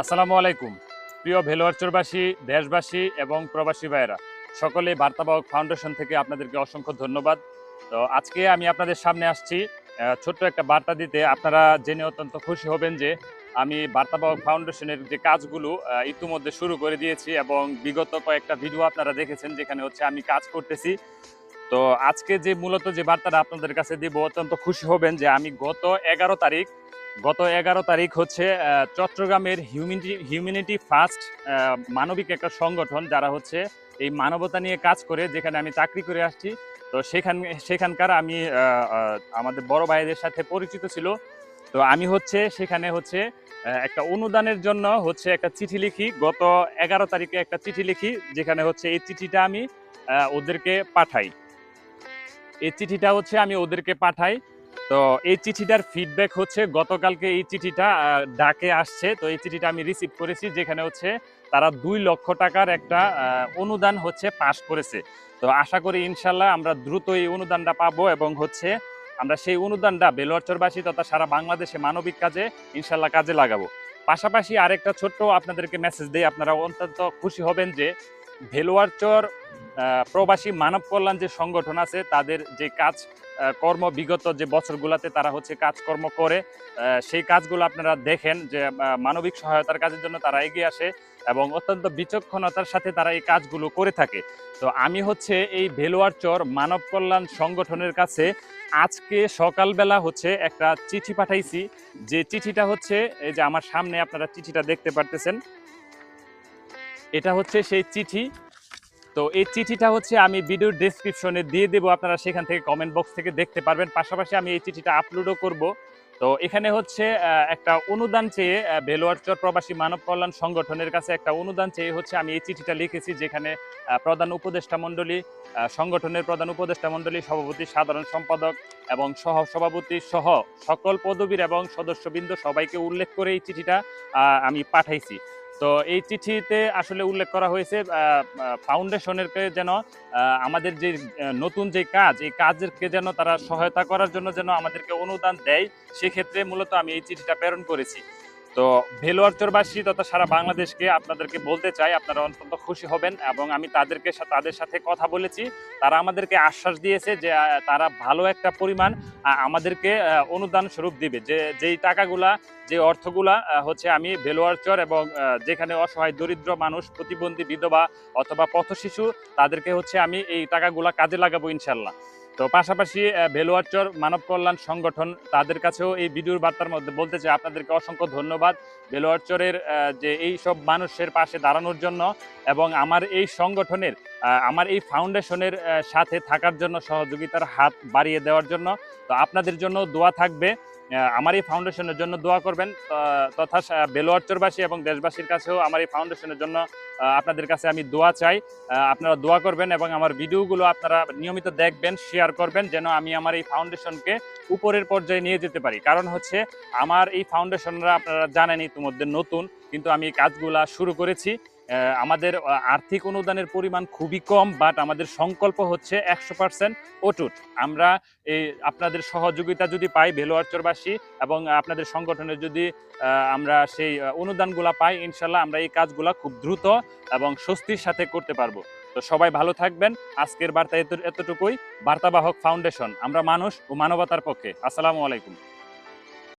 আসসালামু আলাইকুম। প্রিয় ভেলোয়ারচরবাসী, দেশবাসী এবং প্রবাসী ভাইয়েরা, সকলে বার্তাবাহক ফাউন্ডেশন থেকে আপনাদেরকে অসংখ্য ধন্যবাদ। তো আজকে আমি আপনাদের সামনে আসছি ছোট্ট একটা বার্তা দিতে। আপনারা জেনে অত্যন্ত খুশি হবেন যে, আমি বার্তাবাহক ফাউন্ডেশনের যে কাজগুলো ইতিমধ্যে শুরু করে দিয়েছি এবং বিগত কয়েকটা ভিডিও আপনারা দেখেছেন, যেখানে হচ্ছে আমি কাজ করতেছি। তো আজকে যে মূলত যে বার্তাটা আপনাদের কাছে দিব, অত্যন্ত খুশি হবেন যে, আমি গত এগারো তারিখ গত এগারো তারিখ হচ্ছে চট্টগ্রামের হিউম্যানিটি হিউম্যানিটি ফার্স্ট মানবিক একটা সংগঠন যারা হচ্ছে এই মানবতা নিয়ে কাজ করে, যেখানে আমি চাকরি করে আসছি। তো সেখান, সেখানকার আমি আমাদের বড় ভাইদের সাথে পরিচিত ছিল। তো আমি হচ্ছে সেখানে হচ্ছে একটা অনুদানের জন্য হচ্ছে একটা চিঠি লিখি। গত এগারো তারিখে একটা চিঠি লিখি, যেখানে হচ্ছে এই চিঠিটা আমি ওদেরকে পাঠাই। এই চিঠিটা হচ্ছে আমি ওদেরকে পাঠাই। তো এই চিঠিটার ফিডব্যাক হচ্ছে, গতকালকে এই চিঠিটা ডাকে আসছে। তো এই চিঠিটা আমি রিসিভ করেছি, যেখানে হচ্ছে তারা দুই লক্ষ টাকার একটা অনুদান হচ্ছে পাশ করেছে। তো আশা করি ইনশাল্লাহ আমরা দ্রুত এই অনুদানটা পাবো এবং হচ্ছে আমরা সেই অনুদানটা বেলোয়ারচরবাসী তথা সারা বাংলাদেশে মানবিক কাজে ইনশাল্লাহ কাজে লাগাবো। পাশাপাশি আরেকটা ছোট্ট আপনাদেরকে মেসেজ দেই, আপনারা অত্যন্ত খুশি হবেন যে ভেলোয়ারচর প্রবাসী মানব কল্যাণ যে সংগঠন আছে, তাদের যে কাজ কর্ম বিগত যে বছরগুলোতে তারা হচ্ছে কাজকর্ম করে সেই কাজগুলো আপনারা দেখেন যে মানবিক সহায়তার কাজের জন্য তারা এগিয়ে আসে এবং অত্যন্ত বিচক্ষণতার সাথে তারা এই কাজগুলো করে থাকে। তো আমি হচ্ছে এই ভেলোয়ারচর মানব কল্যাণ সংগঠনের কাছে আজকে সকালবেলা হচ্ছে একটা চিঠি পাঠাইছি। যে চিঠিটা হচ্ছে, এই যে আমার সামনে আপনারা চিঠিটা দেখতে পারতেছেন এটা হচ্ছে সেই চিঠি। তো এই চিঠিটা হচ্ছে আমি ভিডিওর ডেসক্রিপশনে দিয়ে দেবো, আপনারা সেখান থেকে কমেন্ট বক্স থেকে দেখতে পারবেন। পাশাপাশি আমি এই চিঠিটা আপলোডও করব। তো এখানে হচ্ছে একটা অনুদান চেয়ে বেলোয়ারচর প্রবাসী মানব কল্যাণ সংগঠনের কাছে একটা অনুদান চেয়ে হচ্ছে আমি এই চিঠিটা লিখেছি, যেখানে প্রধান উপদেষ্টা মণ্ডলী সংগঠনের প্রধান উপদেষ্টা মণ্ডলী, সভাপতি, সাধারণ সম্পাদক এবং সহ সভাপতি সহ সকল পদবীর এবং সদস্যবৃন্দ সবাইকে উল্লেখ করে এই চিঠিটা আমি পাঠাইছি। তো এই চিঠিতে আসলে উল্লেখ করা হয়েছে ফাউন্ডেশনের যেন আমাদের যে নতুন যে কাজ, এই কাজেরকে যেন তারা সহায়তা করার জন্য যেন আমাদেরকে অনুদান দেয়, সেক্ষেত্রে মূলত আমি এই চিঠিটা প্রেরণ করেছি। তো ভেলোয়ারচরবাসী তথা সারা বাংলাদেশকে আপনাদেরকে বলতে চাই, আপনারা অত্যন্ত খুশি হবেন এবং আমি তাদেরকে তাদের সাথে কথা বলেছি। তারা আমাদেরকে আশ্বাস দিয়েছে যে তারা ভালো একটা পরিমাণ আমাদেরকে অনুদান স্বরূপ দিবে। যে, যেই টাকাগুলা, যে অর্থগুলা হচ্ছে আমি ভেলোয়ারচর এবং যেখানে অসহায়, দরিদ্র মানুষ, প্রতিবন্ধী বিধবা অথবা পথশিশু, তাদেরকে হচ্ছে আমি এই টাকাগুলা কাজে লাগাবো ইনশাল্লাহ। তো পাশাপাশি ভেলুয়ারচর মানব কল্যাণ সংগঠন তাদের কাছেও এই ভিডিওর বার্তার মধ্যে বলতে চাই আপনাদেরকে অসংখ্য ধন্যবাদ। ভেলুয়ারচরের যে এই সব মানুষের পাশে দাঁড়ানোর জন্য এবং আমার এই সংগঠনের আমার এই ফাউন্ডেশনের সাথে থাকার জন্য সহযোগিতার হাত বাড়িয়ে দেওয়ার জন্য। তো আপনাদের জন্য দোয়া থাকবে। আমার এই ফাউন্ডেশনের জন্য দোয়া করবেন তথা সা- বেলোয়ারচরবাসী এবং দেশবাসীর কাছেও আমার এই ফাউন্ডেশনের জন্য আপনাদের কাছে আমি দোয়া চাই। আপনারা দোয়া করবেন এবং আমার ভিডিওগুলো আপনারা নিয়মিত দেখবেন শেয়ার করবেন, যেন আমি আমার এই ফাউন্ডেশনকে উপরের পর্যায়ে নিয়ে যেতে পারি। কারণ হচ্ছে, আমার এই ফাউন্ডেশনরা আপনারা জানেন ইতিমধ্যে নতুন, কিন্তু আমি কাজগুলা শুরু করেছি। আমাদের আর্থিক অনুদানের পরিমাণ খুবই কম বাট আমাদের সংকল্প হচ্ছে একশো পার্সেন্ট অটুট। আমরা এই আপনাদের সহযোগিতা যদি পাই ভেলোয়ারচরবাসী এবং আপনাদের সংগঠনের যদি আমরা সেই অনুদানগুলা পাই, ইনশাল্লাহ আমরা এই কাজগুলা খুব দ্রুত এবং স্বস্তির সাথে করতে পারব। তো সবাই ভালো থাকবেন। আজকের বার্তা এতটুকুই। বার্তাবাহক ফাউন্ডেশন। আমরা মানুষ ও মানবতার পক্ষে। আসসালামু আলাইকুম।